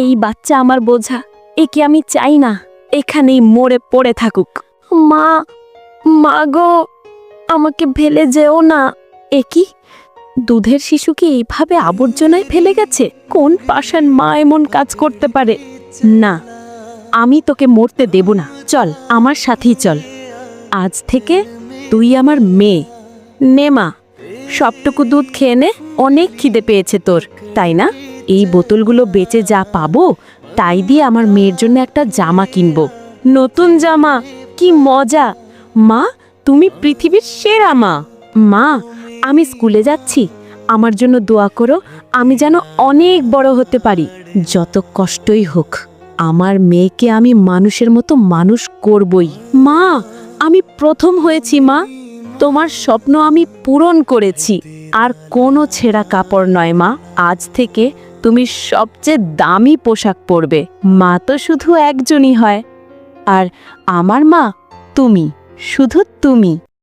এই বাচ্চা আমার বোঝা, একে আমি চাই না, এখানেই মরে পড়ে থাকুক। মা মা গো, আমাকে ফেলে যেও না। এ কি? দুধের শিশুকে এইভাবে আবর্জনায় ফেলে গেছে? কোন পাষাণ মা এমন কাজ করতে পারে? না, আমি তোকে মরতে দেব না। চল, আমার সাথেই চল। আজ থেকে তুই আমার মেয়ে। নে মা, সবটুকু দুধ খেয়ে নে, অনেক খিদে পেয়েছে তোর, তাই না? এই বোতলগুলো বেচে যা পাবো, তাই দিয়ে আমার মেয়ের জন্য একটা জামা কিনবো। নতুন জামা? কি মজা! মা, তুমি পৃথিবীর সেরা মা। মা, আমি স্কুলে যাচ্ছি। আমার জন্য দোয়া করো, আমি যেন অনেক বড় হতে পারি। যত কষ্টই হোক, আমার মেয়েকে আমি মানুষের মতো মানুষ করবই। মা, আমি প্রথম হয়েছি, মা। তোমার স্বপ্ন আমি পূরণ করেছি। আর কোনো ছেঁড়া কাপড় নয়, মা। আজ থেকে তুমি সবচেয়ে দামি পোশাক পরবে। মা তো শুধু একজনই হয়। আর আমার মা, তুমি, শুধু তুমি।